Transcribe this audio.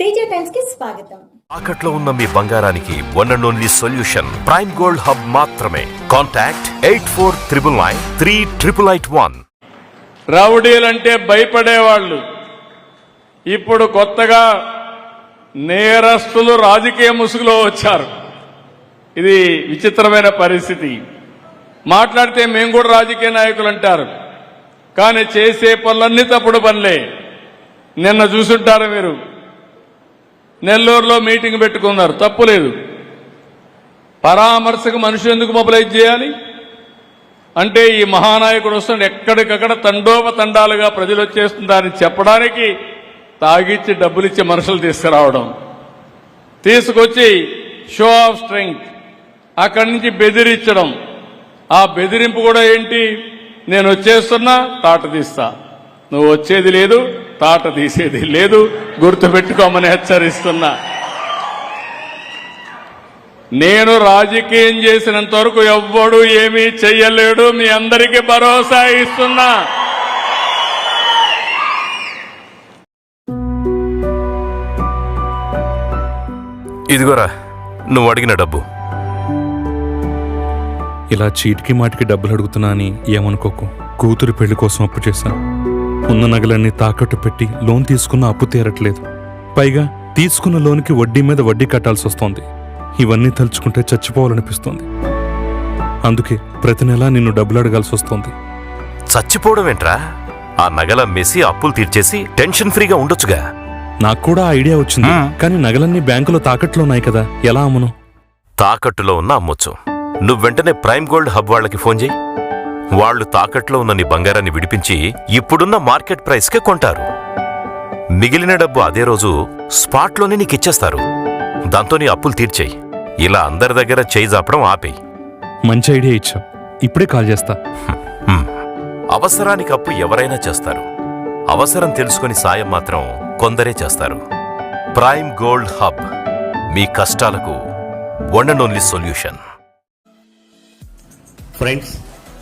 తేజ టైమ్స్కి స్వాగతం. తాకట్లో ఉన్న మీ బంగారానికి one and only solution prime gold hub మాత్రమే. Contact eight four triple nine three triple eight one రౌడీలంటే భయపడేవాళ్ళు. ఇప్పుడు కొత్తగా నేరస్తులు రాజకీయ ముసుగులో వచ్చారు. ఇది విచిత్రమైన పరిస్థితి. మాట్లాడితే మేము కూడా రాజకీయ నాయకులు అంటారు. కానీ చేసే పనులన్నీ తప్పుడు పనులే. నిన్న చూసుంటారు మీరు. నెల్లూరులో మీటింగ్ పెట్టుకున్నారు. తప్పులేదు పరామర్శకు మనిషి ఎందుకు మొబలైజ్ చేయాలి? అంటే ఈ మహానాయకుడు వస్తుండే ఎక్కడికక్కడ తండోపతండాలుగా ప్రజలు వచ్చేస్తుందని చెప్పడానికి తాగిచ్చి డబ్బులిచ్చి మనుషులు తీసుకురావడం. తీసుకొచ్చి షో ఆఫ్ స్ట్రెంగ్త్ అక్కడి నుంచి బెదిరించడం. ఆ బెదిరింపు కూడా ఏంటి? నేను వచ్చేస్తున్నా తాట తీస్తా. నువ్వు వచ్చేది లేదు తాట తీసేది లేదు గుర్తుపెట్టుకోమని హెచ్చరిస్తున్నా. నేను రాజకీయం చేసినంత వరకు ఎవ్వడు ఏమీ చెయ్యలేడు మీ అందరికీ భరోసా ఇస్తున్నా. ఇదిగోరా నువ్వు అడిగిన డబ్బు. ఇలా చీటికి మాటికి డబ్బులు అడుగుతున్నా అని ఏమనుకోకు. కూతురు పెళ్ళి కోసం అప్పు చేశాను. ఉన్న నగలన్నీ తాకట్టు పెట్టి లోన్ తీసుకున్న అప్పు తీరట్లేదు. పైగా తీసుకున్న లోన్కి వడ్డీ మీద వడ్డీ కట్టాల్సి వస్తోంది. ఇవన్నీ తలుచుకుంటే చచ్చిపోవాలనిపిస్తోంది. అందుకే ప్రతి నెలా నిన్ను డబ్బులు అడగాల్సి వస్తోంది. చచ్చిపోవడం ఏంట్రా ఆ నగల మెసి అప్పులు తీర్చేసి టెన్షన్ ఫ్రీగా ఉండొచ్చుగా. నాకు కూడా ఐడియా వచ్చింది. కానీ నగలన్నీ బ్యాంకులో తాకట్లో ఉన్నాయి కదా. ఎలా అమ్మను? తాకట్టులో ఉన్న అమ్మొచ్చు. నువ్వు వెంటనే ప్రైమ్ గోల్డ్ హబ్ వాళ్ళకి ఫోన్ చేయి. వాళ్ళు తాకట్లో ఉన్న నీ బంగారాన్ని విడిపించి ఇప్పుడున్న మార్కెట్ ప్రైస్కే కొంటారు. మిగిలిన డబ్బు అదే రోజు స్పాట్లోనే నీకు ఇచ్చేస్తారు దాంతో నీ అప్పులు తీర్చేయి. ఇలా అందరి దగ్గర చేయి జాపడం ఆపేయి. మంచి ఐడియా ఇచ్చావు ఇప్పుడే కాల్ చేస్తా. అవసరానికి అప్పు ఎవరైనా చేస్తారు. అవసరం తెలుసుకొని సాయం మాత్రం కొందరే చేస్తారు. Prime gold hub. మీ కష్టాలకు one and only solution. Friends